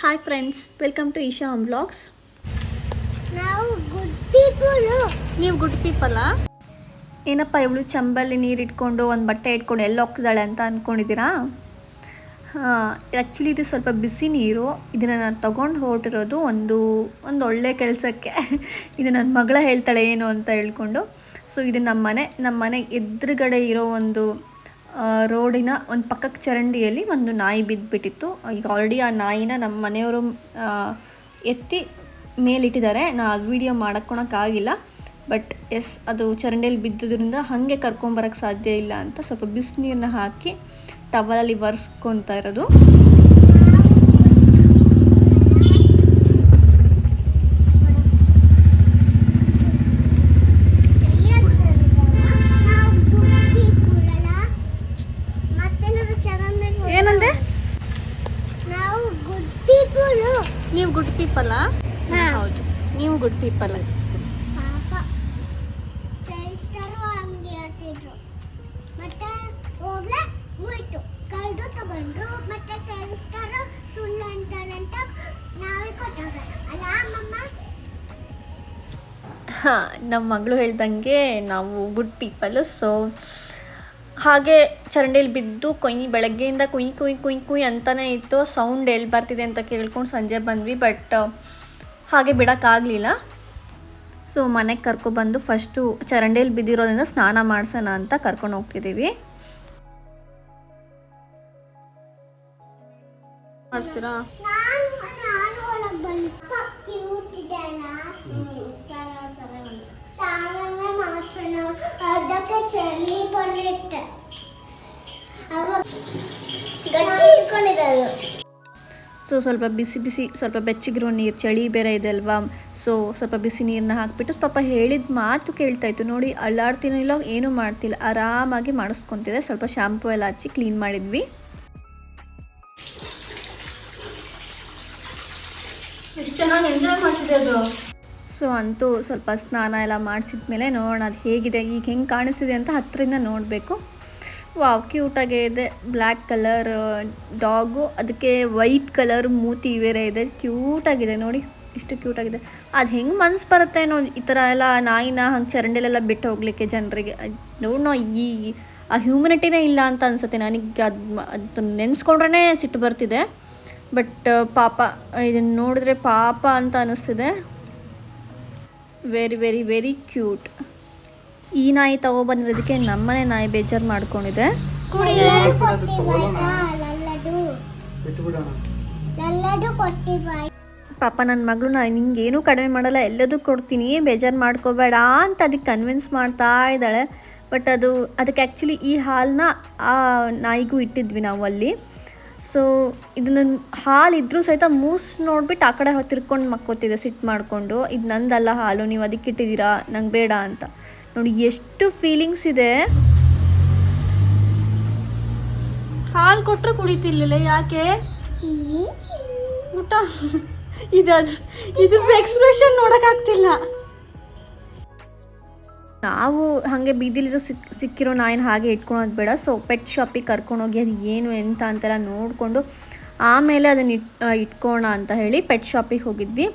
Hi friends welcome to Isha home vlogs ನಾವು good people ನೀವು good ಪೀಪಲ್ಲಾ ಏನಪ್ಪ ಇವಳು ಚಂಬಲ್ಲಿ ನೀರು ಇಟ್ಕೊಂಡು ಒಂದು ಬಟ್ಟೆ ಇಟ್ಕೊಂಡು ಎಲ್ಲ ಹೋಗ್ತಿದ್ದಾಳೆ ಅಂತ ಅಂದ್ಕೊಂಡಿದ್ದೀರಾ ಆ್ಯಕ್ಚುಲಿ ಇದು ಸ್ವಲ್ಪ ಬಿಸಿ ನೀರು. ಇದನ್ನು ನಾನು ತೊಗೊಂಡು ಹೊರಟಿರೋದು ಒಂದು ಒಂದು ಒಳ್ಳೆ ಕೆಲಸಕ್ಕೆ. ಇದು ನನ್ನ ಮಗಳ ಹೇಳ್ತಾಳೆ ಏನು ಅಂತ ಹೇಳ್ಕೊಂಡು. ಸೊ ಇದು ನಮ್ಮ ಮನೆ ನಮ್ಮ ಮನೆ ಎದುರುಗಡೆ ಇರೋ ಒಂದು ರೋಡಿನ ಒಂದು ಪಕ್ಕಕ್ಕೆ ಚರಂಡಿಯಲ್ಲಿ ಒಂದು ನಾಯಿ ಬಿದ್ದುಬಿಟ್ಟಿತ್ತು ಈಗ ಆಲ್ರೆಡಿ ಆ ನಾಯಿನ ನಮ್ಮ ಮನೆಯವರು ಎತ್ತಿ ಮೇಲಿಟ್ಟಿದ್ದಾರೆ. ನಾ ವೀಡಿಯೋ ಮಾಡೋಕ್ಕೊಳಕ್ಕಾಗಿಲ್ಲ ಬಟ್ ಎಸ್ ಅದು ಚರಂಡಿಯಲ್ಲಿ ಬಿದ್ದುದರಿಂದ ಹಾಗೆ ಕರ್ಕೊಂಬರಕ್ಕೆ ಸಾಧ್ಯ ಇಲ್ಲ ಅಂತ ಸ್ವಲ್ಪ ಬಿಸಿನೀರನ್ನ ಹಾಕಿ ಟವಲಲ್ಲಿ ಒರೆಸ್ಕೊತಾ ಇರೋದು ನಾವು ಗುಡ್ ಪೀಪಲ್ ಅಲ್ಲ ಮತ್ತೆ ನಾವು ಚೆನ್ನಾಗಿ ಏನಂದೆ ನಾವು ಗುಡ್ ಪೀಪಲ್ ನೀವು ಗುಡ್ ಪೀಪಲ್ಲಾ ಹಾ. ಹೌದು ನೀವು ಗುಡ್ ಪೀಪಲ್ ಪಾಪ ಟೆಲಿಸ್ಟರು ಹಂಗೆ ಹೇಳ್ತಿದ್ರು ಮತ್ತೆ ಹೋಗ್ಲೆ ಹೋಯ್ತು ಕಳ್ದು ತಗೊಂಡ್ರು ಮತ್ತೆ ಟೆಲಿಸ್ಟರು ಸುಳ್ಳು ಅಂತಾರಂತ ನಾವೇ ಕೊಟ್ಟೋಗ ಅಲ್ಲ ಪೀಪಲ್ ಹಾಂ ನಮ್ಮ ಮಗಳು ಹೇಳ್ದಂಗೆ ನಾವು ಗುಡ್ ಪೀಪಲು ಸೊ ಹಾಗೆ ಚರಂಡಿಯಲ್ಲಿ ಬಿದ್ದು ಕೊಯ್ ಬೆಳಗ್ಗೆಯಿಂದ ಕುಯ್ ಕುಯ್ ಕುಯ್ ಕುಯ್ ಅಂತಲೇ ಇತ್ತು. ಸೌಂಡ್ ಎಲ್ಲಿ ಬರ್ತಿದೆ ಅಂತ ಕೇಳ್ಕೊಂಡು ಸಂಜೆ ಬಂದ್ವಿ ಬಟ್ ಹಾಗೆ ಬಿಡೋಕ್ಕಾಗಲಿಲ್ಲ. ಸೊ ಮನೆಗೆ ಕರ್ಕೊಬಂದು ಫಸ್ಟು ಚರಂಡಿಯಲ್ಲಿ ಬಿದ್ದಿರೋದ್ರಿಂದ ಸ್ನಾನ ಮಾಡಿಸೋಣ ಅಂತ ಕರ್ಕೊಂಡು ಹೋಗ್ತಿದ್ದೀವಿ ಮಾಡ್ತೀರಾ? ಚಳಿ ಸೊ ಸ್ವಲ್ಪ ಬಿಸಿ ಬಿಸಿ ಸ್ವಲ್ಪ ಬೆಚ್ಚಗಿರೋ ನೀರು ಚಳಿ ಬೇರೆ ಇದೆ ಅಲ್ವಾ? ಸೊ ಸ್ವಲ್ಪ ಬಿಸಿ ನೀರನ್ನ ಹಾಕಿಬಿಟ್ಟು ಪಾಪ ಹೇಳಿದ ಮಾತು ಕೇಳ್ತಾ ಇತ್ತು. ನೋಡಿ ಅಲ್ಲಾಡ್ತೀನೋ ಇಲ್ಲ ಏನೂ ಮಾಡ್ತಿಲ್ಲ. ಆರಾಮಾಗಿ ಮಾಡಿಸ್ಕೊತಿದೆ. ಸ್ವಲ್ಪ ಶಾಂಪೂ ಎಲ್ಲ ಹಚ್ಚಿ ಕ್ಲೀನ್ ಮಾಡಿದ್ವಿ. ಎಷ್ಟು ಚೆನ್ನಾಗಿ ಎಂಜಾಯ್ ಮಾಡ್ತಿದೆ ಅದು? ಸೊ ಅಂತೂ ಸ್ವಲ್ಪ ಸ್ನಾನ ಎಲ್ಲ ಮಾಡಿಸಿದ್ಮೇಲೆ ನೋಡೋಣ ಅದು ಹೇಗಿದೆ. ಈಗ ಹೆಂಗೆ ಕಾಣಿಸ್ತಿದೆ ಅಂತ ಹತ್ತರಿಂದ ನೋಡಬೇಕು. ವಾವ್ ಕ್ಯೂಟಾಗೇ ಇದೆ. ಬ್ಲ್ಯಾಕ್ ಕಲರ್ ಡಾಗು ಅದಕ್ಕೆ ವೈಟ್ ಕಲರ್ ಮೂತಿ ಬೇರೆ ಇದೆ. ಕ್ಯೂಟಾಗಿದೆ ನೋಡಿ, ಇಷ್ಟು ಕ್ಯೂಟಾಗಿದೆ ಅದು ಹೆಂಗೆ ಮನ್ಸು ಬರುತ್ತೆ ಏನೋ, ಈ ಥರ ಎಲ್ಲ ನಾಯಿನ ಹಂಗೆ ಚರಂಡಿಲೆಲ್ಲ ಬಿಟ್ಟು ಹೋಗ್ಲಿಕ್ಕೆ ಜನರಿಗೆ. ನೋಡೋ ಈ, ಆ ಹ್ಯೂಮಿನಿಟಿನೇ ಇಲ್ಲ ಅಂತ ಅನ್ಸುತ್ತೆ ನನಗೆ. ಅದು ಅದು ನೆನೆಸ್ಕೊಂಡ್ರೆ ಸಿಟ್ಟು ಬರ್ತಿದೆ. ಬಟ್ ಪಾಪ ಇದನ್ನು ನೋಡಿದ್ರೆ ಪಾಪ ಅಂತ ಅನ್ನಿಸ್ತಿದೆ ವೆರಿ ವೆರಿ ವೆರಿ ಕ್ಯೂಟ್ ಈ ನಾಯಿ ತಗೊಬಂದಿರೋದಕ್ಕೆ ನಮ್ಮನೆ ನಾಯಿ ಬೇಜಾರು ಮಾಡ್ಕೊಂಡಿದೆ. ಪಾಪ ನನ್ನ ಮಗಳು ನಾನು ನಿಂಗೆ ಕಡಿಮೆ ಮಾಡಲ್ಲ, ಎಲ್ಲದೂ ಕೊಡ್ತೀನಿ, ಬೇಜಾರು ಮಾಡ್ಕೋಬೇಡ ಅಂತ ಅದಕ್ಕೆ ಕನ್ವಿನ್ಸ್ ಮಾಡ್ತಾ ಇದ್ದಾಳೆ. ಬಟ್ ಅದು, ಅದಕ್ಕೆ ಆ್ಯಕ್ಚುಲಿ ಈ ಹಾಲನ್ನ ಆ ನಾಯಿಗೂ ಇಟ್ಟಿದ್ವಿ ನಾವು ಅಲ್ಲಿ. ಸೊ ಇದನ್ನು ಹಾಲು ಇದ್ರೂ ಸಹಿತ ಮೂಸ್ ನೋಡ್ಬಿಟ್ಟು ಆ ಕಡೆ ತಿರ್ಕೊಂಡು ಮಕ್ಕೋತಿದೆ, ಸಿಟ್ಟು ಮಾಡಿಕೊಂಡು. ಇದು ನಂದಲ್ಲ ಹಾಲು, ನೀವು ಅದಕ್ಕೆ ಇಟ್ಟಿದ್ದೀರಾ? ನಂಗೆ ಬೇಡ ಅಂತ. ನೋಡಿ ಎಷ್ಟು ಫೀಲಿಂಗ್ಸ್ ಇದೆ. ಹಾಲು ಕೊಟ್ಟರೆ ಕುಡಿತಿರ್ಲಿಲ್ಲ ಯಾಕೆ? ಊಟ. ಇದಾದ್ರು ಇದ್ರ ಎಕ್ಸ್ಪ್ರೆಷನ್ ನೋಡೋಕ್ಕಾಗ್ತಿಲ್ಲ ನಾವು ಹಾಗೆ ಬೀದಿಲಿರೋ ಸಿಕ್ ಸಿಕ್ಕಿರೋ ನಾಯಿನ ಹಾಗೆ ಇಟ್ಕೊಳೋದು ಬೇಡ. ಸೊ ಪೆಟ್ ಶಾಪಿಗೆ ಕರ್ಕೊಂಡೋಗಿ ಅದು ಏನು ಎಂತ ಅಂತೆಲ್ಲ ನೋಡಿಕೊಂಡು ಆಮೇಲೆ ಅದನ್ನ ಇಟ್ ಇಟ್ಕೋಣ ಅಂತ ಹೇಳಿ ಪೆಟ್ ಶಾಪಿಗೆ ಹೋಗಿದ್ವಿ.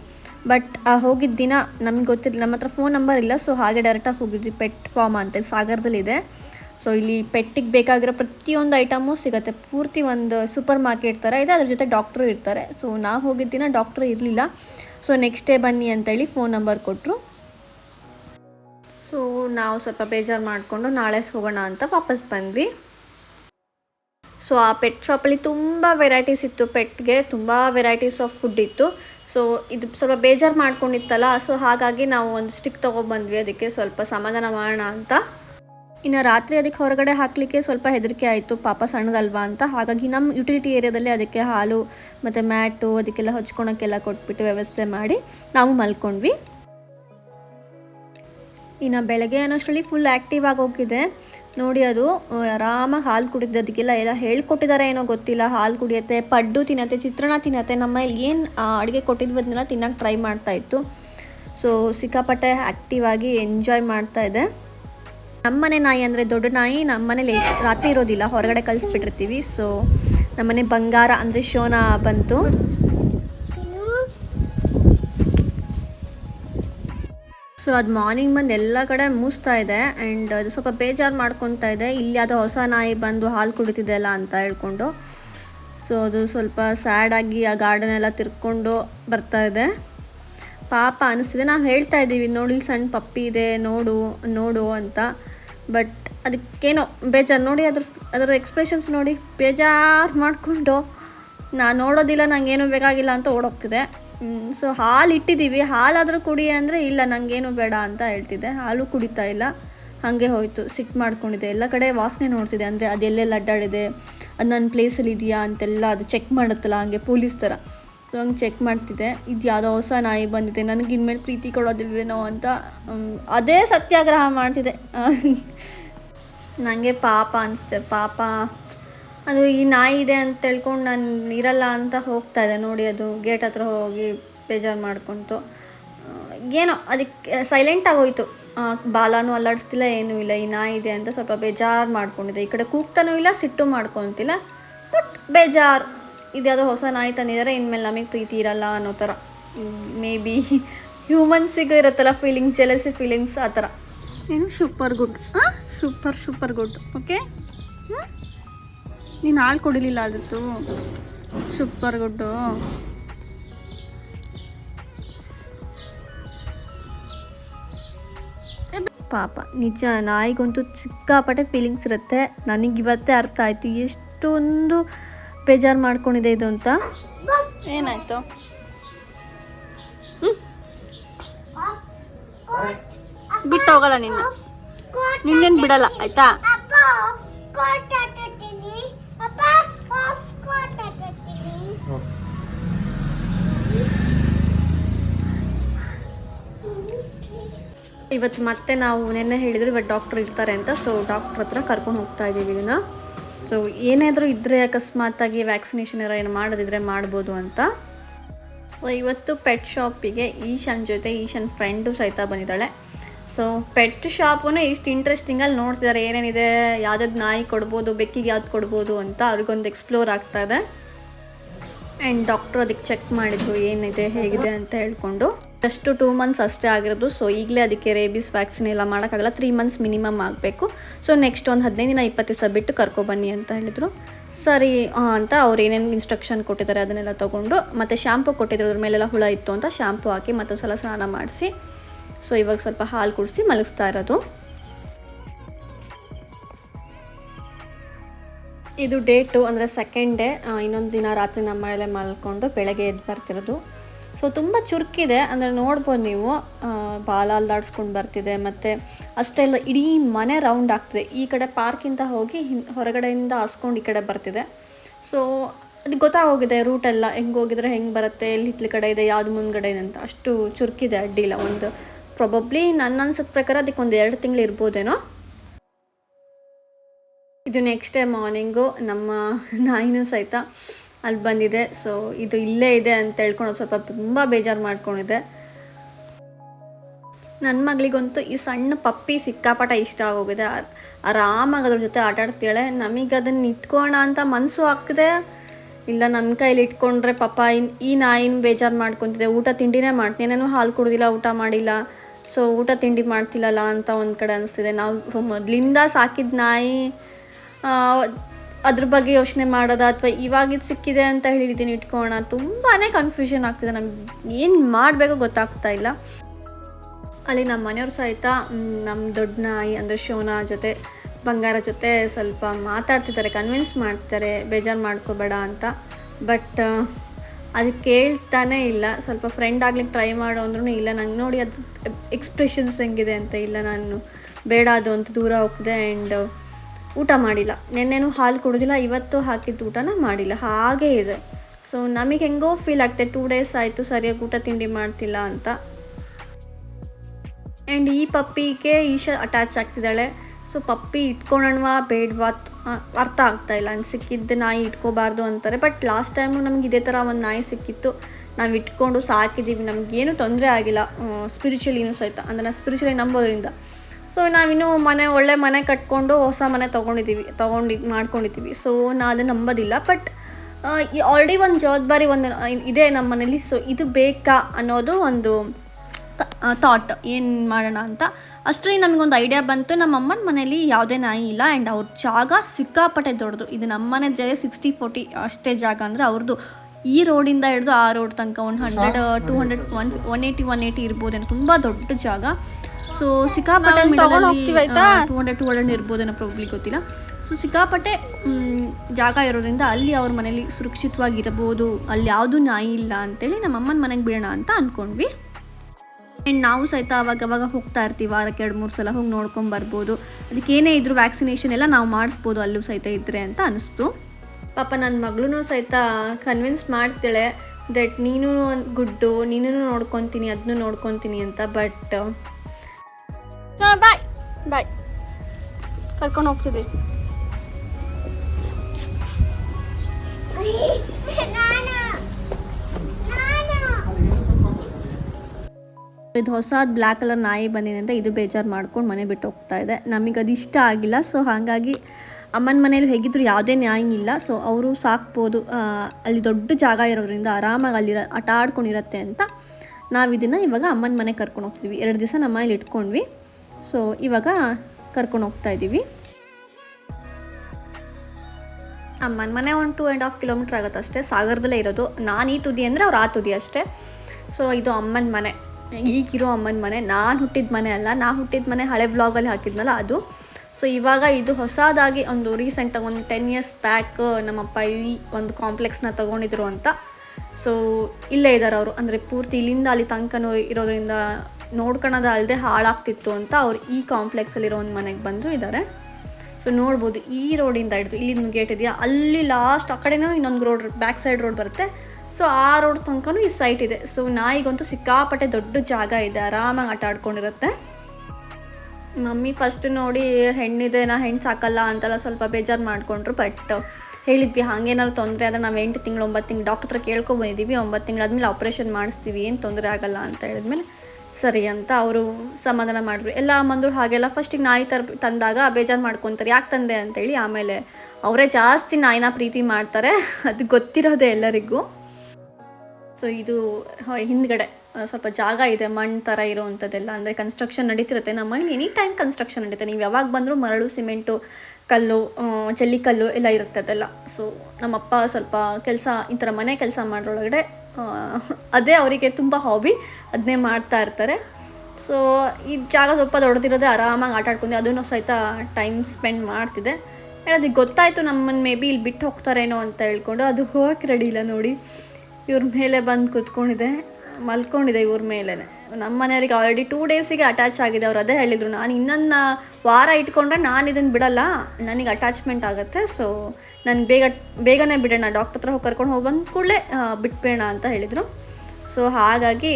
ಬಟ್ ಹೋಗಿದ್ದ ದಿನ ನಮ್ಗೆ ಗೊತ್ತಿರಲಿಲ್ಲ ನಮ್ಮ ಹತ್ರ ಫೋನ್ ನಂಬರ್ ಇಲ್ಲ ಸೊ ಹಾಗೆ ಡೈರೆಕ್ಟಾಗಿ ಹೋಗಿದ್ವಿ ಪೆಟ್ ಫಾರ್ಮ್ ಅಂತ ಸಾಗರದಲ್ಲಿದೆ. ಸೊ ಇಲ್ಲಿ ಪೆಟ್ಟಿಗೆ ಬೇಕಾಗಿರೋ ಪ್ರತಿಯೊಂದು ಐಟಮು ಸಿಗುತ್ತೆ. ಪೂರ್ತಿ ಒಂದು ಸೂಪರ್ ಮಾರ್ಕೆಟ್ ಥರ ಇದೆ, ಅದ್ರ ಜೊತೆ ಡಾಕ್ಟ್ರು ಇರ್ತಾರೆ. ಸೊ ನಾವು ಹೋಗಿದ್ದ ದಿನ ಡಾಕ್ಟ್ರು ಇರಲಿಲ್ಲ. ಸೊ ನೆಕ್ಸ್ಟ್ ಡೇ ಬನ್ನಿ ಅಂತೇಳಿ ಫೋನ್ ನಂಬರ್ ಕೊಟ್ಟರು ಸೊ ನಾವು ಸ್ವಲ್ಪ ಬೇಜಾರು ಮಾಡಿಕೊಂಡು ನಾಳೆ ಹೋಗೋಣ ಅಂತ ವಾಪಸ್ ಬಂದ್ವಿ. ಸೊ ಆ ಪೆಟ್ ಶಾಪಲ್ಲಿ ತುಂಬ ವೆರೈಟೀಸ್ ಇತ್ತು. ಪೆಟ್ಗೆ ತುಂಬ ವೆರೈಟೀಸ್ ಆಫ್ ಫುಡ್ ಇತ್ತು. ಸೊ ಇದು ಸ್ವಲ್ಪ ಬೇಜಾರು ಮಾಡ್ಕೊಂಡಿತ್ತಲ್ಲ ಸೊ ಹಾಗಾಗಿ ನಾವು ಒಂದು ಸ್ಟಿಕ್ ತೊಗೊಬಂದ್ವಿ ಅದಕ್ಕೆ ಸ್ವಲ್ಪ ಸಮಾಧಾನ ಮಾಡೋಣ ಅಂತ. ಇನ್ನು ರಾತ್ರಿ ಅದಕ್ಕೆ ಹೊರಗಡೆ ಹಾಕಲಿಕ್ಕೆ ಸ್ವಲ್ಪ ಹೆದರಿಕೆ ಆಯಿತು. ಪಾಪ ಸಣ್ಣದಲ್ವಾ ಅಂತ. ಹಾಗಾಗಿ ನಮ್ಮ ಯುಟಿಲಿಟಿ ಏರಿಯಾದಲ್ಲಿ ಅದಕ್ಕೆ ಹಾಲು ಮತ್ತು ಮ್ಯಾಟು ಅದಕ್ಕೆಲ್ಲ ಹೊಚ್ಕೊಳಕ್ಕೆಲ್ಲ ಕೊಟ್ಬಿಟ್ಟು ವ್ಯವಸ್ಥೆ ಮಾಡಿ ನಾವು ಮಲ್ಕೊಂಡ್ವಿ. ಇನ್ನು ಬೆಳಗ್ಗೆ ಅನ್ನೋಷ್ಟರಲ್ಲಿ ಫುಲ್ ಆ್ಯಕ್ಟಿವ್ ಆಗಿ ನೋಡಿ ಅದು ಆರಾಮಾಗಿ ಹಾಲು ಕುಡಿದು ಅದಕ್ಕೆಲ್ಲ ಎಲ್ಲ ಹೇಳ್ಕೊಟ್ಟಿದ್ದಾರೆ ಏನೋ ಗೊತ್ತಿಲ್ಲ. ಹಾಲು ಕುಡಿಯುತ್ತೆ, ಪಡ್ಡು ತಿನ್ನತ್ತೆ, ಚಿತ್ರಾನ್ನ ತಿನ್ನತ್ತೆ. ನಮ್ಮ ಏನು ಅಡುಗೆ ಕೊಟ್ಟಿದ್ವಿ ಅದನ್ನೆಲ್ಲ ತಿನ್ನೋಕೆ ಟ್ರೈ ಮಾಡ್ತಾ ಇತ್ತು. ಸೊ ಸಿಕ್ಕಾಪಟ್ಟೆ ಆ್ಯಕ್ಟಿವ್ ಆಗಿ ಎಂಜಾಯ್ ಮಾಡ್ತಾ ಇದೆ. ನಮ್ಮನೆ ನಾಯಿ ಅಂದರೆ ದೊಡ್ಡ ನಾಯಿ ನಮ್ಮನೇಲಿ ರಾತ್ರಿ ಇರೋದಿಲ್ಲ, ಹೊರಗಡೆ ಕಳಿಸ್ಬಿಟ್ಟಿರ್ತೀವಿ. ಸೊ ನಮ್ಮನೆ ಬಂಗಾರ ಅಂದರೆ ಶೋನ ಬಂತು. ಸೊ ಅದು ಮಾರ್ನಿಂಗ್ ಬಂದು ಎಲ್ಲ ಕಡೆ ಮೂಸ್ತಾ ಇದೆ ಆ್ಯಂಡ್ ಅದು ಸ್ವಲ್ಪ ಬೇಜಾರು ಮಾಡ್ಕೊತಾ ಇದೆ. ಇಲ್ಲಿ ಅದು ಹೊಸ ನಾಯಿ ಬಂದು ಹಾಲು ಕುಡಿತಿದೆ ಅಲ್ಲ ಅಂತ ಹೇಳ್ಕೊಂಡು. ಸೊ ಅದು ಸ್ವಲ್ಪ ಸ್ಯಾಡ್ ಆಗಿ ಆ ಗಾರ್ಡನ್ ಎಲ್ಲ ತಿರ್ಕೊಂಡು ಬರ್ತಾ ಇದೆ. ಪಾಪ ಅನಿಸ್ತಿದೆ. ನಾವು ಹೇಳ್ತಾ ಇದ್ದೀವಿ, ನೋಡಿ ಸಣ್ಣ ಪಪ್ಪಿ ಇದೆ, ನೋಡು ನೋಡು ಅಂತ. ಬಟ್ ಅದಕ್ಕೇನೋ ಬೇಜಾರು. ನೋಡಿ, ಅದ್ರ, ಅದರ ಎಕ್ಸ್ಪ್ರೆಷನ್ಸ್ ನೋಡಿ, ಬೇಜಾರು ಮಾಡಿಕೊಂಡು. ನಾನು ನೋಡೋದಿಲ್ಲ, ನಂಗೇನು ಬೇಕಾಗಿಲ್ಲ ಅಂತ ಓಡೋಗ್ತಿದೆ. ಸೊ ಹಾಲು ಇಟ್ಟಿದ್ದೀವಿ. ಹಾಲಾದರೂ ಕುಡಿ ಅಂದರೆ ಇಲ್ಲ ನನಗೇನು ಬೇಡ ಅಂತ ಹೇಳ್ತಿದ್ದೆ. ಹಾಲು ಕುಡಿತಾ ಇಲ್ಲ. ಹಾಗೆ ಹೋಯಿತು. ಸಿಟ್ಟು ಮಾಡ್ಕೊಂಡಿದೆ ಎಲ್ಲ ಕಡೆ ವಾಸನೆ ನೋಡ್ತಿದೆ ಅಂದರೆ ಅದು ಎಲ್ಲೆಲ್ಲಿ ಅಡ್ಡಾಡಿದೆ, ಅದು ನನ್ನ ಪ್ಲೇಸಲ್ಲಿ ಇದೆಯಾ ಅಂತೆಲ್ಲ ಅದು ಚೆಕ್ ಮಾಡುತ್ತಲ್ಲ, ಹಂಗೆ ಪೊಲೀಸ್ ಥರ ಸೊ ಹಂಗೆ ಚೆಕ್ ಮಾಡ್ತಿದ್ದೆ. ಇದು ಯಾವುದೋ ಹೊಸ ನಾಯಿ ಬಂದಿದೆ. ನನಗೆ ಇನ್ಮೇಲೆ ಪ್ರೀತಿ ಕೊಡೋದಿಲ್ವೇನೋ ಅಂತ ಅದೇ ಸತ್ಯಾಗ್ರಹ ಮಾಡ್ತಿದೆ ನನಗೆ ಪಾಪ ಅನಿಸ್ತೆ. ಪಾಪ ಅದು ಈ ನಾಯಿ ಇದೆ ಅಂತ ತಿಳ್ಕೊಂಡು ನಾನು ಇರಲ್ಲ ಅಂತ ಹೋಗ್ತಾ ಇದೆ ನೋಡಿ ಅದು ಗೇಟ್ ಹತ್ರ ಹೋಗಿ ಬೇಜಾರು ಮಾಡ್ಕೊತು. ಏನೋ ಅದಕ್ಕೆ ಸೈಲೆಂಟ್ ಆಗೋಯ್ತು ಬಾಲನೂ ಅಲ್ಲಾಡಿಸ್ತಿಲ್ಲ, ಏನೂ ಇಲ್ಲ. ಈ ನಾಯಿ ಇದೆ ಅಂತ ಸ್ವಲ್ಪ ಬೇಜಾರು ಮಾಡ್ಕೊಂಡಿದೆ ಈ ಕಡೆ ಕೂಗ್ತಾನೂ ಇಲ್ಲ, ಸಿಟ್ಟು ಮಾಡ್ಕೊತಿಲ್ಲ. ಬಟ್ ಬೇಜಾರು. ಇದ್ಯಾವುದೋ ಹೊಸ ನಾಯಿ ತಂದಿದ್ದಾರೆ, ಇನ್ಮೇಲೆ ನಮಗೆ ಪ್ರೀತಿ ಇರಲ್ಲ ಅನ್ನೋ ಥರ. ಮೇ ಬಿ ಹ್ಯೂಮನ್ಸಿಗೂ ಇರುತ್ತಲ್ಲ ಫೀಲಿಂಗ್ಸ್ ಜೆಲಸಿ ಫೀಲಿಂಗ್ಸ್ ಆ ಥರ. ಏನು ಸೂಪರ್ ಗುಡ್ ಹಾಂ ಸೂಪರ್ ಸೂಪರ್ ಗುಡ್ ಓಕೆ ನೀನು ಹಾಲು ಕುಡಿಲಿಲ್ಲ ಅದತ್ತು. ಸೂಪರ್ ಗುಡ್ಡು. ಪಾಪ, ನಿಜ, ನಾಯಿಗಂತೂ ಸಿಕ್ಕಾಪಟ್ಟೆ ಫೀಲಿಂಗ್ಸ್ ಇರುತ್ತೆ. ನನಗೆ ಇವತ್ತೇ ಅರ್ಥ ಆಯಿತು, ಎಷ್ಟೊಂದು ಬೇಜಾರು ಮಾಡ್ಕೊಂಡಿದೆ ಇದು ಅಂತ. ಏನಾಯ್ತು? ಬಿಟ್ಟು ಹೋಗಲ್ಲ ನಿನ್ನ. ನಿನ್ನೇನು ಬಿಡಲ್ಲ, ಆಯ್ತಾ? ಇವತ್ತು ಮತ್ತೆ ನಾವು ನೆನ್ನೆ ಹೇಳಿದ್ರು ಇವತ್ತು ಡಾಕ್ಟ್ರ್ ಇರ್ತಾರೆ ಅಂತ ಸೊ ಡಾಕ್ಟ್ರ್ ಹತ್ರ ಕರ್ಕೊಂಡು ಹೋಗ್ತಾ ಇದ್ದೀವಿ ಇದನ್ನು. ಸೊ ಏನಾದರೂ ಇದ್ದರೆ ಅಕಸ್ಮಾತಾಗಿ ವ್ಯಾಕ್ಸಿನೇಷನ್ ಏನೋ ಏನು ಮಾಡೋದಿದ್ರೆ ಮಾಡ್ಬೋದು ಅಂತ. ಸೊ ಇವತ್ತು ಪೆಟ್ ಶಾಪಿಗೆ ಈಶಾನ್ ಜೊತೆ ಈಶಾನ್ ಫ್ರೆಂಡು ಸಹಿತ ಬಂದಿದ್ದಾಳೆ. ಸೊ ಪೆಟ್ ಶಾಪು ಇಷ್ಟು ಇಂಟ್ರೆಸ್ಟಿಂಗಲ್ಲಿ ನೋಡ್ತಿದ್ದಾರೆ ಏನೇನಿದೆ ಯಾವ್ದಾದ್ರು ನಾಯಿ ಕೊಡ್ಬೋದು, ಬೆಕ್ಕಿಗೆ ಯಾವ್ದು ಕೊಡ್ಬೋದು ಅಂತ ಅವ್ರಿಗೊಂದು ಎಕ್ಸ್ಪ್ಲೋರ್ ಆಗ್ತಾ ಇದೆ. ಆ್ಯಂಡ್ ಡಾಕ್ಟ್ರು ಅದಕ್ಕೆ ಚೆಕ್ ಮಾಡಿದ್ರು ಏನಿದೆ, ಹೇಗಿದೆ ಅಂತ ಹೇಳ್ಕೊಂಡು. ಜಸ್ಟ್ ಟೂ ಮಂತ್ಸ್ ಅಷ್ಟೇ ಆಗಿರೋದು. ಸೊ ಈಗಲೇ ಅದಕ್ಕೆ ರೇಬಿಸ್ ವ್ಯಾಕ್ಸಿನ್ ಎಲ್ಲ ಮಾಡೋಕ್ಕಾಗಲ್ಲ. ತ್ರೀ ಮಂತ್ಸ್ ಮಿನಿಮಮ್ ಆಗಬೇಕು. ಸೊ ನೆಕ್ಸ್ಟ್ ಒಂದು ಹದಿನೈದು ದಿನ, ಇಪ್ಪತ್ತು ದಿವಸ ಬಿಟ್ಟು ಕರ್ಕೊಬನ್ನಿ ಅಂತ ಹೇಳಿದರು. ಸರಿ ಅಂತ ಅವ್ರು ಏನೇನು ಇನ್ಸ್ಟ್ರಕ್ಷನ್ ಕೊಟ್ಟಿದ್ದಾರೆ ಅದನ್ನೆಲ್ಲ ತೊಗೊಂಡು, ಮತ್ತು ಶ್ಯಾಂಪು ಕೊಟ್ಟಿದ್ರು. ಅದ್ರ ಮೇಲೆಲ್ಲ ಹುಳ ಇತ್ತು ಅಂತ ಶ್ಯಾಂಪು ಹಾಕಿ ಮತ್ತೊಂದು ಸಲ ಸ್ನಾನ ಮಾಡಿಸಿ ಸೊ ಇವಾಗ ಸ್ವಲ್ಪ ಹಾಲು ಕುಡಿಸಿ ಮಲಗಿಸ್ತಾ ಇರೋದು. ಇದು ಡೇಟು ಅಂದರೆ ಸೆಕೆಂಡ್ ಡೇ ಇನ್ನೊಂದು ದಿನ ರಾತ್ರಿ ನಮ್ಮ ಮೇಲೆ ಮಲ್ಕೊಂಡು ಬೆಳಗ್ಗೆ ಎದ್ದು ಬರ್ತಿರೋದು. ಸೊ ತುಂಬ ಚುರುಕಿದೆ. ಅಂದರೆ ನೋಡ್ಬೋದು ನೀವು ಬಾಲ ಅಲ್ಲಾಡಿಸ್ಕೊಂಡು ಬರ್ತಿದೆ, ಮತ್ತು ಅಷ್ಟೇ ಇಲ್ಲ ಇಡೀ ಮನೆ ರೌಂಡ್ ಆಗ್ತಿದೆ. ಈ ಕಡೆ ಪಾರ್ಕಿಂದ ಹೋಗಿ ಹಿನ್, ಹೊರಗಡೆಯಿಂದ ಹಾಸ್ಕೊಂಡು ಈ ಕಡೆ ಬರ್ತಿದೆ. ಸೊ ಅದು ಗೊತ್ತಾಗೋಗಿದೆ ರೂಟೆಲ್ಲ ಹೆಂಗೆ ಹೋಗಿದ್ರೆ ಹೆಂಗೆ ಬರುತ್ತೆ, ಎಲ್ಲಿ ಹಿತ್ಲ ಕಡೆ ಇದೆ, ಯಾವ್ದು ಮುಂದ್ಗಡೆ ಇದೆ ಅಂತ. ಅಷ್ಟು ಚುರುಕಿದೆ ಅಡ್ಡಿಲ್ಲ ಒಂದು ಪ್ರೊಬಬ್ಲಿ ನನ್ನ ಅನ್ಸದ ಪ್ರಕಾರ ಅದಕ್ಕೆ ಒಂದು ಎರಡು ತಿಂಗಳು ಇರ್ಬೋದೇನೋ. ಇದು ನೆಕ್ಸ್ಟ್ ಡೇ ಮಾರ್ನಿಂಗು ನಮ್ಮ ನಾಯಿನೂ ಸಹಿತ ಅಲ್ಲಿ ಬಂದಿದೆ. ಸೊ ಇದು ಇಲ್ಲೇ ಇದೆ ಅಂತ ಹೇಳ್ಕೊಂಡು ಸ್ವಲ್ಪ ತುಂಬ ಬೇಜಾರು ಮಾಡ್ಕೊಂಡಿದೆ ನನ್ನ ಮಗಳಿಗಂತೂ ಈ ಸಣ್ಣ ಪಪ್ಪಿ ಸಿಕ್ಕಾಪಟ ಇಷ್ಟ ಆಗೋಗಿದೆ. ಆರಾಮಾಗಿ ಅದ್ರ ಜೊತೆ ಆಟ ಆಡ್ತಿದ್ದಾಳೆ ನಮಗೆ ಅದನ್ನು ಇಟ್ಕೋಣ ಅಂತ ಮನಸ್ಸು ಆಗ್ತಿದೆ. ಇಲ್ಲ ನನ್ನ ಕೈಲಿ ಇಟ್ಕೊಂಡ್ರೆ ಪಪ್ಪ ಇನ್ ಈ ನಾಯಿನ ಬೇಜಾರು ಮಾಡ್ಕೊತಿದೆ. ಊಟ ತಿಂಡಿನೇ ಮಾಡ್ತೀನಿ. ನಾನು ಹಾಲು ಕುಡ್ದಿಲ್ಲ, ಊಟ ಮಾಡಿಲ್ಲ. ಸೊ ಊಟ ತಿಂಡಿ ಮಾಡ್ತಿಲ್ಲಲ್ಲ ಅಂತ ಒಂದು ಕಡೆ ಅನಿಸ್ತಿದೆ. ನಾವು ಮೊದಲಿಂದ ಸಾಕಿದ ನಾಯಿ ಅದ್ರ ಬಗ್ಗೆ ಯೋಚನೆ ಮಾಡೋದ ಅಥವಾ ಇವಾಗಿದ್ದು ಸಿಕ್ಕಿದೆ ಅಂತ ಹೇಳಿದ್ದೀನಿ ಇಟ್ಕೋಣ ತುಂಬಾ ಕನ್ಫ್ಯೂಷನ್ ಆಗ್ತಿದೆ ನಮ್ಗೆ. ಏನು ಮಾಡಬೇಕು ಗೊತ್ತಾಗ್ತಾ ಇಲ್ಲ. ಅಲ್ಲಿ ನಮ್ಮ ಮನೆಯವ್ರು ಸಹಿತ ನಮ್ಮ ದೊಡ್ಡ ನಾಯಿ ಅಂದರೆ ಶೋನಾ ಜೊತೆ, ಬಂಗಾರ ಜೊತೆ ಸ್ವಲ್ಪ ಮಾತಾಡ್ತಿದ್ದಾರೆ ಕನ್ವಿನ್ಸ್ ಮಾಡ್ತಾರೆ, ಬೇಜಾರು ಮಾಡ್ಕೋಬೇಡ ಅಂತ. ಬಟ್ ಅದು ಕೇಳ್ತಾನೆ ಇಲ್ಲ. ಸ್ವಲ್ಪ ಫ್ರೆಂಡ್ ಆಗ್ಲಿಕ್ಕೆ ಟ್ರೈ ಮಾಡೋ ಅಂದ್ರೂ ಇಲ್ಲ. ನಂಗೆ ನೋಡಿ ಅದು ಎಕ್ಸ್ಪ್ರೆಷನ್ಸ್ ಹೆಂಗಿದೆ ಅಂತ ಇಲ್ಲ ನಾನು. ಬೇಡ ಅದು ಅಂತ ದೂರ ಹೋಗ್ತಿದೆ ಆ್ಯಂಡ್ ಊಟ ಮಾಡಿಲ್ಲ. ನೆನ್ನೆನು ಹಾಲು ಕುಡಿದಿಲ್ಲ, ಇವತ್ತು ಹಾಕಿದ್ದು ಊಟನ ಮಾಡಿಲ್ಲ. ಹಾಗೇ ಇದೆ. ಸೊ ನಮಗೆ ಹೆಂಗೋ ಫೀಲ್ ಆಗ್ತದೆ ಟೂ ಡೇಸ್ ಆಯಿತು, ಸರಿಯಾಗಿ ಊಟ ತಿಂಡಿ ಮಾಡ್ತಿಲ್ಲ ಅಂತ. ಆ್ಯಂಡ್ ಈ ಪಪ್ಪಿಗೆ ಈಶಾ ಅಟ್ಯಾಚ್ ಆಗ್ತಿದ್ದಾಳೆ. ಸೊ ಪಪ್ಪಿ ಇಟ್ಕೊಳೋಣವಾ, ಬೇಡವಾ? ಅರ್ಥ ಆಗ್ತಾಯಿಲ್ಲ ನಾನು ಸಿಕ್ಕಿದ್ದು ನಾಯಿ ಇಟ್ಕೋಬಾರ್ದು ಅಂತಾರೆ. ಬಟ್ ಲಾಸ್ಟ್ ಟೈಮು ನಮ್ಗೆ ಇದೇ ಥರ ಒಂದು ನಾಯಿ ಸಿಕ್ಕಿತ್ತು. ನಾವು ಇಟ್ಕೊಂಡು ಸಾಕಿದ್ದೀವಿ ನಮಗೇನು ತೊಂದರೆ ಆಗಿಲ್ಲ. ಸ್ಪಿರಿಚುಲಿನೂ ಸಹಿತ. ಅಂದರೆ ನಾನು ಸ್ಪಿರಿಚುಲಿ ನಂಬೋದ್ರಿಂದ. ಸೊ ನಾವಿನ್ನೂ ಮನೆ ಒಳ್ಳೆ ಮನೆ ಕಟ್ಕೊಂಡು ಹೊಸ ಮನೆ ತೊಗೊಂಡಿದ್ದೀವಿ ತೊಗೊಂಡು ಮಾಡ್ಕೊಂಡಿದ್ದೀವಿ. ಸೊ ನಾ ಅದನ್ನು ನಂಬೋದಿಲ್ಲ ಬಟ್ ಆಲ್ರೆಡಿ ಒಂದು ಜವಾಬ್ದಾರಿ ಒಂದು ಇದೆ ನಮ್ಮ ಮನೇಲಿ ಸೊ ಇದು ಬೇಕಾ ಅನ್ನೋದು ಒಂದು ಥಾಟ್ ಏನು ಮಾಡೋಣ ಅಂತ. ಅಷ್ಟರಲ್ಲಿ ನಮಗೊಂದು ಐಡಿಯಾ ಬಂತು. ನಮ್ಮ ಅಮ್ಮನ ಮನೇಲಿ ಯಾವುದೇ ನಾಯಿ ಇಲ್ಲ ಆ್ಯಂಡ್ ಅವ್ರ ಜಾಗ ಸಿಕ್ಕಾಪಟ್ಟೆ ದೊಡ್ಡದು. ಇದು ನಮ್ಮನೆ ಜಾಗ ಸಿಕ್ಸ್ಟಿ ಫೋರ್ಟಿ ಅಷ್ಟೇ ಜಾಗ ಅಂದರೆ ಅವ್ರದ್ದು ಈ ರೋಡಿಂದ ಹಿಡಿದು ಆ ರೋಡ್ ತನಕ ಒಂದು hundred two hundred one one eighty one eighty ಇರ್ಬೋದೇನೋ ತುಂಬ ದೊಡ್ಡ ಜಾಗ. ಸೊ ಸಿಕ್ಕಾಪಟ್ಟೆ ಟೂ ಹಂಡ್ರೆಡ್ ಟೂ ಹಂಡ್ರೆಡ್ ಇರ್ಬೋದೇನೋ ಪ್ರಾಬ್ಲಿ ಗೊತ್ತಿಲ್ಲ. ಸೊ ಸಿಕ್ಕಾಪಟ್ಟೆ ಜಾಗ ಇರೋದ್ರಿಂದ ಅಲ್ಲಿ ಅವ್ರ ಮನೇಲಿ ಸುರಕ್ಷಿತವಾಗಿರಬಹುದು. ಅಲ್ಲಿ ಯಾವುದು ನಾಯಿ ಇಲ್ಲ ಅಂತೇಳಿ ನಮ್ಮ ಅಮ್ಮನ ಮನೆಗೆ ಬಿಡೋಣ ಅಂತ ಅಂದ್ಕೊಂಡ್ವಿ ಆ್ಯಂಡ್ ನಾವು ಸಹಿತ ಅವಾಗ ಅವಾಗ ಹೋಗ್ತಾ ಇರ್ತೀವಿ ವಾರಕ್ಕೆ ಎರಡು ಮೂರು ಸಲ ಹೋಗಿ ನೋಡ್ಕೊಂಡು ಬರ್ಬೋದು. ಅದಕ್ಕೆ ಏನೇ ಇದ್ರೂ ವ್ಯಾಕ್ಸಿನೇಷನ್ ಎಲ್ಲ ನಾವು ಮಾಡಿಸ್ಬೋದು ಅಲ್ಲೂ ಸಹಿತ ಇದ್ದರೆ ಅಂತ ಅನಿಸ್ತು. ಪಾಪ ನನ್ನ ಮಗಳೂ ಸಹಿತ ಕನ್ವಿನ್ಸ್ ಮಾಡ್ತಾಳೆ ದಟ್ ನೀನು ಗುಡ್ಡು ನೀನು ನೋಡ್ಕೊತೀನಿ ಅದನ್ನು ನೋಡ್ಕೊತೀನಿ ಅಂತ ಬಟ್ ಬಾಯ್ ಬಾಯ್ ಕರ್ಕೊಂಡು ಹೋಗ್ತಿದ್ದೆ. ನಾನು ನಾನು ಇದು ಹೊಸದು ಬ್ಲ್ಯಾಕ್ ಕಲರ್ ನಾಯಿ ಬಂದಿದೆ ಅಂತ ಇದು ಬೇಜಾರು ಮಾಡ್ಕೊಂಡು ಮನೆ ಬಿಟ್ಟು ಹೋಗ್ತಾ ಇದೆ. ನಮಗೆ ಅದು ಇಷ್ಟ ಆಗಿಲ್ಲ ಸೊ ಹಾಗಾಗಿ ಅಮ್ಮನ ಮನೇಲಿ ಹೇಗಿದ್ರು ಯಾವುದೇ ನಾಯಿ ಇಲ್ಲ ಸೊ ಅವರು ಸಾಕ್ಬೋದು ಅಲ್ಲಿ ದೊಡ್ಡ ಜಾಗ ಇರೋದ್ರಿಂದ ಆರಾಮಾಗಿ ಅಲ್ಲಿ ಆಟ ಆಡ್ಕೊಂಡಿರತ್ತೆ ಅಂತ ನಾವು ಇದನ್ನು ಇವಾಗ ಅಮ್ಮನ ಮನೆ ಕರ್ಕೊಂಡು ಹೋಗ್ತೀವಿ. ಎರಡು ದಿವಸ ನಮ್ಮ ಮನೇಲಿ ಇಟ್ಕೊಂಡ್ವಿ. ಸೊ, ಇವಾಗ ಕರ್ಕೊಂಡು ಹೋಗ್ತಾ ಇದ್ದೀವಿ ಅಮ್ಮನ ಮನೆ ಒಂದು ಟೂ ಆ್ಯಂಡ್ ಹಾಫ್ ಕಿಲೋಮೀಟ್ರ್ ಆಗುತ್ತೆ ಅಷ್ಟೇ. ಸಾಗರದಲ್ಲೇ ಇರೋದು. ನಾನು ಈ ತುದಿ ಅಂದರೆ ಅವ್ರು ಆ ತುದಿ ಅಷ್ಟೇ. ಸೊ, ಇದು ಅಮ್ಮನ ಮನೆ. ಈಗಿರೋ ಅಮ್ಮನ ಮನೆ. ನಾನು ಹುಟ್ಟಿದ ಮನೆ ಅಲ್ಲ. ನಾ ಹುಟ್ಟಿದ ಮನೆ ಹಳೆ ಬ್ಲಾಗಲ್ಲಿ ಹಾಕಿದ್ನಲ್ಲ ಅದು. ಸೊ, ಇವಾಗ ಇದು ಹೊಸದಾಗಿ ಒಂದು ರೀಸೆಂಟಾಗಿ ಒಂದು ಟೆನ್ ಇಯರ್ಸ್ ಬ್ಯಾಕ್ ನಮ್ಮಪ್ಪ ಈ ಒಂದು ಕಾಂಪ್ಲೆಕ್ಸ್ನ ತೊಗೊಂಡಿದ್ರು ಅಂತ. ಸೊ, ಇಲ್ಲೇ ಇದ್ದಾರೆ ಅವರು. ಅಂದರೆ ಪೂರ್ತಿ ಇಲ್ಲಿಂದ ಅಲ್ಲಿ ತನಕನೂ ಇರೋದ್ರಿಂದ ನೋಡ್ಕೊಳೋದು ಅಲ್ಲದೆ ಹಾಳಾಗ್ತಿತ್ತು ಅಂತ ಅವ್ರು ಈ ಕಾಂಪ್ಲೆಕ್ಸಲ್ಲಿರೋ ಒಂದು ಮನೆಗೆ ಬಂದು ಇದ್ದಾರೆ. ಸೊ ನೋಡ್ಬೋದು ಈ ರೋಡಿಂದ ಹಿಡಿದು ಇಲ್ಲಿಂದ ಗೇಟ್ ಇದೆಯಾ? ಅಲ್ಲಿ ಲಾಸ್ಟ್ ಆ ಕಡೆನೂ ಇನ್ನೊಂದು ರೋಡ್ ಬ್ಯಾಕ್ ಸೈಡ್ ರೋಡ್ ಬರುತ್ತೆ. ಸೊ ಆ ರೋಡ್ ತನಕನೂ ಈ ಸೈಟ್ ಇದೆ. ಸೊ ನಾಯಿಗಂತೂ ಸಿಕ್ಕಾಪಟ್ಟೆ ದೊಡ್ಡ ಜಾಗ ಇದೆ. ಆರಾಮಾಗಿ ಆಟ ಆಡ್ಕೊಂಡಿರುತ್ತೆ. ಮಮ್ಮಿ ಫಸ್ಟ್ ನೋಡಿ, ಹೆಣ್ಣಿದೆ, ನಾ ಹೆಣ್ಣು ಸಾಕಲ್ಲ ಅಂತೆಲ್ಲ ಸ್ವಲ್ಪ ಬೇಜಾರು ಮಾಡಿಕೊಂಡ್ರು ಬಟ್ ಹೇಳಿದ್ವಿ, ಹಾಗೇನಾದ್ರು ತೊಂದರೆ ಆದರೆ ನಾವು ಎಂಟು ತಿಂಗಳು, ಒಂಬತ್ತು ತಿಂಗಳು ಡಾಕ್ಟರ್ ಹತ್ರ ಕೇಳ್ಕೊಬಂದಿದ್ದೀವಿ ಒಂಬತ್ತು ಆದಮೇಲೆ ಆಪ್ರೇಷನ್ ಮಾಡಿಸ್ತೀವಿ, ಏನು ತೊಂದರೆ ಆಗಲ್ಲ ಅಂತ ಹೇಳಿದ್ಮೇಲೆ ಸರಿ ಅಂತ ಅವರು ಸಮಾಧಾನ ಮಾಡಿದ್ರು. ಎಲ್ಲ ಬಂದರು ಹಾಗೆಲ್ಲ ಫಸ್ಟಿಗೆ ನಾಯಿ ತರ ತಂದಾಗ ಬೇಜಾರು ಮಾಡ್ಕೊತಾರೆ ಯಾಕೆ ತಂದೆ ಅಂತೇಳಿ ಆಮೇಲೆ ಅವರೇ ಜಾಸ್ತಿ ನಾಯಿನ ಪ್ರೀತಿ ಮಾಡ್ತಾರೆ. ಅದು ಗೊತ್ತಿರೋದೆ ಎಲ್ಲರಿಗೂ. ಸೊ ಇದು ಹಿಂದ್ಗಡೆ ಸ್ವಲ್ಪ ಜಾಗ ಇದೆ ಮಣ್ಣು ಥರ ಇರೋವಂಥದ್ದೆಲ್ಲ ಅಂದರೆ ಕನ್ಸ್ಟ್ರಕ್ಷನ್ ನಡೀತಿರುತ್ತೆ. ನಮ್ಮ ಎನಿ ಟೈಮ್ ಕನ್ಸ್ಟ್ರಕ್ಷನ್ ನಡೀತೆ. ನೀವು ಯಾವಾಗ ಬಂದರೂ ಮರಳು ಸಿಮೆಂಟು ಕಲ್ಲು ಚಲ್ಲಿಕಲ್ಲು ಎಲ್ಲ ಇರುತ್ತೆ ಅದೆಲ್ಲ ಸೊ ನಮ್ಮಪ್ಪ ಸ್ವಲ್ಪ ಕೆಲಸ ಈ ಥರ ಮನೆ ಕೆಲಸ ಮಾಡೋಳಗಡೆ ಆ, ಅದೇ ಅವರಿಗೆ ತುಂಬ ಹಾಬಿ ಅದನ್ನೇ ಮಾಡ್ತಾ ಇರ್ತಾರೆ. ಸೊ ಈ ಜಾಗ ಸ್ವಲ್ಪ ದೊಡ್ಡದಿರೋದೇ ಆರಾಮಾಗಿ ಆಟ ಆಡ್ಕೊಂಡು. ಅದನ್ನು ಸಹಿತ ಟೈಮ್ ಸ್ಪೆಂಡ್ ಮಾಡ್ತಿದೆ ಅದಕ್ಕೆ ಗೊತ್ತಾಯಿತು ನಮ್ಮನ್ನು ಮೇ ಬಿ ಇಲ್ಲಿ ಬಿಟ್ಟು ಹೋಗ್ತಾರೇನೋ ಅಂತ ಹೇಳ್ಕೊಂಡು. ಅದು ಹೋಗಕ್ಕೆ ರೆಡಿ ಇಲ್ಲ ನೋಡಿ. ಇವ್ರ ಮೇಲೆ ಬಂದು ಕೂತ್ಕೊಂಡಿದೆ. ಮಲ್ಕೊಂಡಿದೆ ಇವ್ರ ಮೇಲೇ ನಮ್ಮ ಮನೆಯವ್ರಿಗೆ ಆಲ್ರೆಡಿ ಟೂ ಡೇಸಿಗೆ ಅಟ್ಯಾಚ್ ಆಗಿದೆ, ಅವ್ರು ಅದೇ ಹೇಳಿದರು. ನಾನು ಇನ್ನೊಂದು ವಾರ ಇಟ್ಕೊಂಡ್ರೆ ನಾನು ಇದನ್ನು ಬಿಡಲ್ಲ. ನನಗೆ ಅಟ್ಯಾಚ್ಮೆಂಟ್ ಆಗುತ್ತೆ ಸೊ ನಾನು ಬೇಗ, ಬೇಗನೆ ಬಿಡೋಣ. ಡಾಕ್ಟರ್ ಹತ್ರ ಹೋಗಿ ಕರ್ಕೊಂಡು ಹೋಗಿ ಬಂದ ಕೂಡಲೇ ಬಿಟ್ಬೇಡ ಅಂತ ಹೇಳಿದರು. ಸೊ ಹಾಗಾಗಿ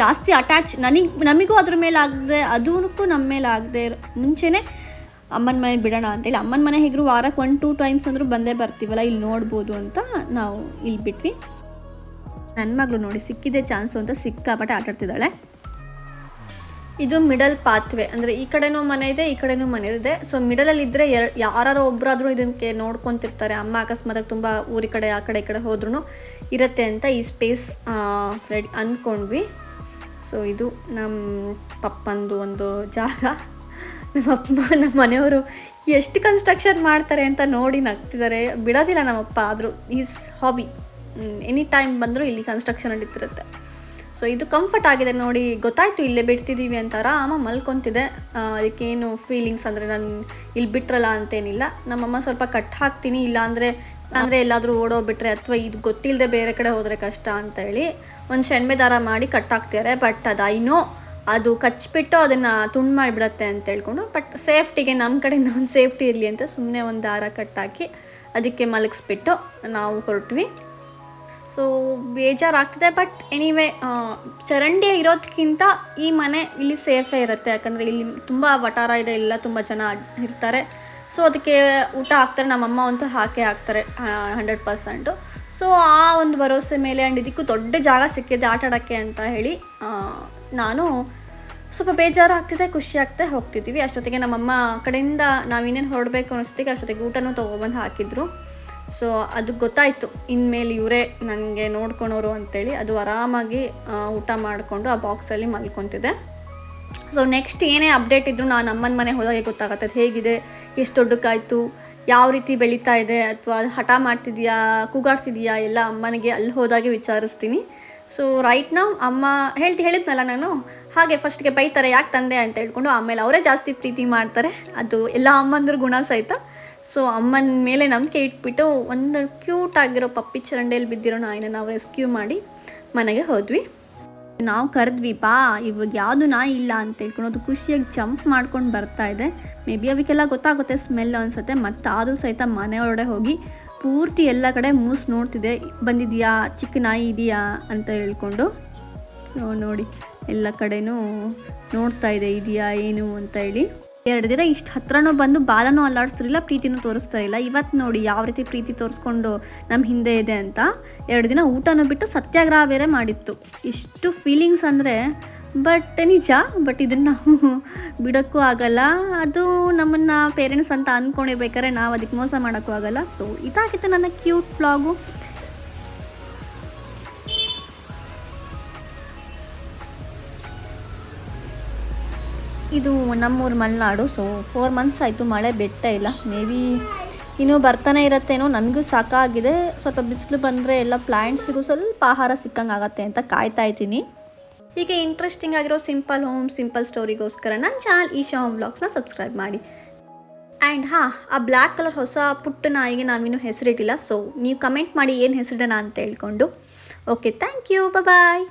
ಜಾಸ್ತಿ ಅಟ್ಯಾಚ್ ನನಗೆ, ನಮಗೂ ಅದ್ರ ಮೇಲೆ ಆಗದೆ ಅದಕ್ಕೂ ನಮ್ಮ ಮೇಲೆ ಆಗದೆ ಮುಂಚೆನೇ ಅಮ್ಮನ ಮನೆ ಬಿಡೋಣ ಅಂತೇಳಿ ಅಮ್ಮನ ಮನೆ ಹೇಗಿರು ವಾರಕ್ಕೆ ಒನ್ ಟೂ ಟೈಮ್ಸ್ ಅಂದರೂ ಬಂದೇ ಬರ್ತೀವಲ್ಲ, ಇಲ್ಲಿ ನೋಡ್ಬೋದು ಅಂತ ನಾವು ಇಲ್ಲಿ ಬಿಟ್ವಿ. ನನ್ನ ಮಗಳು ನೋಡಿ ಸಿಕ್ಕಿದೆ ಚಾನ್ಸು ಅಂತ ಸಿಕ್ಕಾಪಟ್ಟೆ ಆಟಾಡ್ತಿದ್ದಾಳೆ. ಇದು ಮಿಡಲ್ ಪಾತ್ವೆ. ಅಂದರೆ ಈ ಕಡೆನೂ ಮನೆ ಇದೆ, ಈ ಕಡೆನೂ ಮನೆ ಇದೆ. ಸೊ ಮಿಡಲಲ್ಲಿ ಇದ್ದರೆ ಎರ್ ಯಾರು ಒಬ್ಬರಾದರೂ ಇದಕ್ಕೆ ನೋಡ್ಕೊತಿರ್ತಾರೆ. ಅಮ್ಮ ಅಕಸ್ಮಾತಾಗಿ ತುಂಬ ಊರಿ ಕಡೆ, ಆ ಕಡೆ, ಈ ಕಡೆ ಹೋದ್ರೂ ಇರುತ್ತೆ ಅಂತ ಈ ಸ್ಪೇಸ್ ರೆಡಿ ಅಂದ್ಕೊಂಡ್ವಿ ಸೊ ಇದು ನಮ್ಮ ಪಪ್ಪಂದು ಒಂದು ಜಾಗ. ನಮ್ಮ ಅಪ್ಪ, ನಮ್ಮ ಮನೆಯವರು ಎಷ್ಟು ಕನ್ಸ್ಟ್ರಕ್ಷನ್ ಮಾಡ್ತಾರೆ ಅಂತ ನೋಡಿ ನಗ್ತಿದ್ದಾರೆ. ಬಿಡೋದಿಲ್ಲ ನಮ್ಮಪ್ಪ, ಆದರೂ ಈಸ್ ಹಾಬಿ ಎನಿ ಟೈಮ್ ಬಂದರೂ ಇಲ್ಲಿ ಕನ್ಸ್ಟ್ರಕ್ಷನ್ ನಡೀತಿರುತ್ತೆ ಸೊ ಇದು ಕಂಫರ್ಟ್ ಆಗಿದೆ ನೋಡಿ. ಗೊತ್ತಾಯಿತು, ಇಲ್ಲೇ ಬಿಡ್ತಿದ್ದೀವಿ ಅಂತ. ಆರಾಮ ಮಲ್ಕೊತಿದೆ. ಅದಕ್ಕೇನು ಫೀಲಿಂಗ್ಸ್ ಅಂದರೆ ನಾನು ಇಲ್ಲಿ ಬಿಟ್ರಲ್ಲ ಅಂತೇನಿಲ್ಲ. ನಮ್ಮಮ್ಮ ಸ್ವಲ್ಪ ಕಟ್ ಹಾಕ್ತೀನಿ ಇಲ್ಲ ಅಂದರೆ ಎಲ್ಲಾದರೂ ಓಡೋಗ್ಬಿಟ್ರೆ ಅಥವಾ ಇದು ಗೊತ್ತಿಲ್ಲದೆ ಬೇರೆ ಕಡೆ ಹೋದರೆ ಕಷ್ಟ ಅಂತೇಳಿ ಒಂದು ಸೆಣ್ಮೆ ದಾರ ಮಾಡಿ ಕಟ್ ಹಾಕ್ತಿದ್ದಾರೆ ಬಟ್ ಅದು ಐನೋ ಅದು ಕಚ್ಚಿಬಿಟ್ಟು ಅದನ್ನು ತುಂಡು ಮಾಡಿಬಿಡತ್ತೆ ಅಂತ ಹೇಳ್ಕೊಂಡು ಬಟ್ ಸೇಫ್ಟಿಗೆ ನಮ್ಮ ಕಡೆಯಿಂದ ಒಂದು ಸೇಫ್ಟಿ ಇರಲಿ ಅಂತ ಸುಮ್ಮನೆ ಒಂದು ದಾರ ಕಟ್ಟಾಕಿ ಅದಕ್ಕೆ ಮಲಗಿಸ್ಬಿಟ್ಟು ನಾವು ಹೊರಟ್ವಿ. ಸೊ ಬೇಜಾರಾಗ್ತಿದೆ ಬಟ್ ಎನಿವೇ ಚರಂಡಿ ಇರೋದಕ್ಕಿಂತ ಈ ಮನೆ ಇಲ್ಲಿ ಸೇಫೇ ಇರುತ್ತೆ. ಯಾಕಂದರೆ ಇಲ್ಲಿ ತುಂಬ ವಟಾರ ಇದೆ, ಎಲ್ಲ ತುಂಬ ಜನ ಇರ್ತಾರೆ. ಸೊ ಅದಕ್ಕೆ ಊಟ ಹಾಕ್ತಾರೆ, ನಮ್ಮಮ್ಮ ಅಂತೂ ಹಾಕೇ ಹಾಕ್ತಾರೆ ಹಂಡ್ರೆಡ್ ಪರ್ಸೆಂಟು ಸೊ ಆ ಒಂದು ಭರವಸೆ ಮೇಲೆ ಆ್ಯಂಡ್ ಇದಕ್ಕೂ ದೊಡ್ಡ ಜಾಗ ಸಿಕ್ಕಿದೆ ಆಟ ಆಡೋಕ್ಕೆ ಅಂತ ಹೇಳಿ ನಾನು ಸ್ವಲ್ಪ ಬೇಜಾರಾಗ್ತಿದೆ ಖುಷಿ ಆಗ್ತಾ ಹೋಗ್ತಿದ್ದೀವಿ. ಅಷ್ಟೊತ್ತಿಗೆ ನಮ್ಮಮ್ಮ ಕಡೆಯಿಂದ ಕಡೆಯಿಂದ ನಾವಿನ್ನೇನು ಹೊರಡಬೇಕು ಅನ್ನಿಸ್ತಿಗೆ ಅಷ್ಟೊತ್ತಿಗೆ ಊಟನೂ ತೊಗೊಬಂದು ಹಾಕಿದ್ರು. ಸೊ ಅದು ಗೊತ್ತಾಯಿತು. ಇನ್ಮೇಲೆ ಇವರೇ ನನಗೆ ನೋಡ್ಕೊಳೋರು ಅಂತೇಳಿ ಅದು ಆರಾಮಾಗಿ ಊಟ ಮಾಡಿಕೊಂಡು ಆ ಬಾಕ್ಸಲ್ಲಿ ಮಲ್ಕೊತಿದೆ. ಸೊ ನೆಕ್ಸ್ಟ್ ಏನೇ ಅಪ್ಡೇಟ್ ಇದ್ದರೂ ನಾನು ಅಮ್ಮನ ಮನೆ ಹೋದಾಗೆ ಗೊತ್ತಾಗತ್ತೆ. ಅದು ಹೇಗಿದೆ? ಎಷ್ಟು ದೊಡ್ಡಕ್ಕಾಯಿತು? ಯಾವ ರೀತಿ ಬೆಳೀತಾ ಇದೆ? ಅಥವಾ ಹಠ ಮಾಡ್ತಿದೆಯಾ? ಕೂಗಾಡ್ತಿದೆಯಾ? ಎಲ್ಲ ಅಮ್ಮನಿಗೆ ಅಲ್ಲಿ ಹೋದಾಗೆ ವಿಚಾರಿಸ್ತೀನಿ. ಸೊ ರೈಟ್ ನಾವು ಅಮ್ಮ ಹೇಳ್ತಿ, ಹೇಳಿದ್ನಲ್ಲ ನಾನು? ಹಾಗೆ ಫಸ್ಟ್ಗೆ ಬೈತಾರೆ, ಯಾಕೆ ತಂದೆ ಅಂತ ಹೇಳ್ಕೊಂಡು ಆಮೇಲೆ ಅವರೇ ಜಾಸ್ತಿ ಪ್ರೀತಿ ಮಾಡ್ತಾರೆ. ಅದು ಎಲ್ಲ ಅಮ್ಮಂದ್ರ ಗುಣ ಸಹಿತ. ಸೊ ಅಮ್ಮನ ಮೇಲೆ ನಂಬಿಕೆ ಇಟ್ಬಿಟ್ಟು ಒಂದು ಕ್ಯೂಟ್ ಆಗಿರೋ ಪಪ್ಪಿ ಚರಂಡೆಯಲ್ಲಿ ಬಿದ್ದಿರೋ ನಾಯಿನ ನಾವು ರೆಸ್ಕ್ಯೂ ಮಾಡಿ ಮನೆಗೆ ಹೋದ್ವಿ. ನಾವು ಕರೆದ್ವಿ, ಬಾ, ಇವಾಗ ಯಾವುದು ನಾಯಿ ಇಲ್ಲ ಅಂತ ಹೇಳ್ಕೊಂಡು ಅದು ಖುಷಿಯಾಗಿ ಜಂಪ್ ಮಾಡ್ಕೊಂಡು ಬರ್ತಾ ಇದೆ. ಮೇ ಬಿ ಅವಕ್ಕೆಲ್ಲ ಗೊತ್ತಾಗುತ್ತೆ ಸ್ಮೆಲ್ ಅನಿಸುತ್ತೆ, ಮತ್ತು ಆದರೂ ಸಹಿತ ಮನೆಯೊಳಗಡೆ ಹೋಗಿ ಪೂರ್ತಿ ಎಲ್ಲ ಕಡೆ ಮೂಸ್ ನೋಡ್ತಿದೆ. ಬಂದಿದೆಯಾ? ಚಿಕ್ಕ ನಾಯಿ ಇದೆಯಾ? ಅಂತ ಹೇಳ್ಕೊಂಡು. ಸೊ ನೋಡಿ, ಎಲ್ಲ ಕಡೆಯೂ ನೋಡ್ತಾ ಇದೆ, ಇದೆಯಾ, ಏನು ಅಂತ ಹೇಳಿ. ಎರಡು ದಿನ ಇಷ್ಟು ಹತ್ರನೂ ಬಂದು ಬಾಲನೂ ಅಲ್ಲಾಡಿಸ್ತಿರಲಿಲ್ಲ, ಪ್ರೀತಿನೂ ತೋರಿಸ್ತಾ ಇಲ್ಲ. ಇವತ್ತು ನೋಡಿ ಯಾವ ರೀತಿ ಪ್ರೀತಿ ತೋರಿಸ್ಕೊಂಡು ನಮ್ಮ ಹಿಂದೆ ಇದೆ ಅಂತ ಎರಡು ದಿನ ಊಟನೂ ಬಿಟ್ಟು ಸತ್ಯಾಗ್ರಹ ಬೇರೆ ಮಾಡಿತ್ತು. ಇಷ್ಟು ಫೀಲಿಂಗ್ಸ್ ಅಂದರೆ ಬಟ್ ನಿಜ, ಬಟ್ ಇದನ್ನು ನಾವು ಬಿಡೋಕ್ಕೂ ಆಗಲ್ಲ. ಅದು ನಮ್ಮನ್ನು ಪೇರೆಂಟ್ಸ್ ಅಂತ ಅಂದ್ಕೊಂಡಿರ್ಬೇಕಾದ್ರೆ ನಾವು ಅದಕ್ಕೆ ಮೋಸ ಮಾಡೋಕ್ಕೂ ಆಗಲ್ಲ. ಸೊ ಇದಾಗಿತ್ತು ನನ್ನ ಕ್ಯೂಟ್ ಬ್ಲಾಗು ಇದು ನಮ್ಮೂರು ಮಲೆನಾಡು ಸೊ ಫೋರ್ ಮಂತ್ಸ್ ಆಯಿತು ಮಳೆ ಬೆಟ್ಟ ಇಲ್ಲ. ಮೇ ಬಿ ಇನ್ನೂ ಬರ್ತಾನೆ ಇರತ್ತೇನೋ, ನನಗೂ ಸಾಕಾಗಿದೆ. ಸ್ವಲ್ಪ ಬಿಸಿಲು ಬಂದರೆ ಎಲ್ಲ ಪ್ಲ್ಯಾಂಟ್ಸಿಗೂ ಸ್ವಲ್ಪ ಆಹಾರ ಸಿಕ್ಕಂಗೆ ಆಗತ್ತೆ ಅಂತ ಕಾಯ್ತಾ ಇದ್ದೀನಿ. ಹೀಗೆ ಇಂಟ್ರೆಸ್ಟಿಂಗ್ ಆಗಿರೋ ಸಿಂಪಲ್ ಹೋಮ್ ಸಿಂಪಲ್ ಸ್ಟೋರಿಗೋಸ್ಕರ ನನ್ನ ಚಾನಲ್ ಈಶಾ ಹೋಮ್ ವ್ಲಾಗ್ಸ್ನ ಸಬ್ಸ್ಕ್ರೈಬ್ ಮಾಡಿ. ಆ್ಯಂಡ್ ಹಾಂ, ಆ ಬ್ಲ್ಯಾಕ್ ಕಲರ್ ಹೊಸ ಪುಟ್ಟ ನಾಯಿಗೆ ನಾವಿನ್ನೂ ಹೆಸರಿಟ್ಟಿಲ್ಲ ಸೊ ನೀವು ಕಮೆಂಟ್ ಮಾಡಿ ಏನು ಹೆಸರಿಡೋಣ ಅಂತ ಹೇಳ್ಕೊಂಡು. Okay thank you bye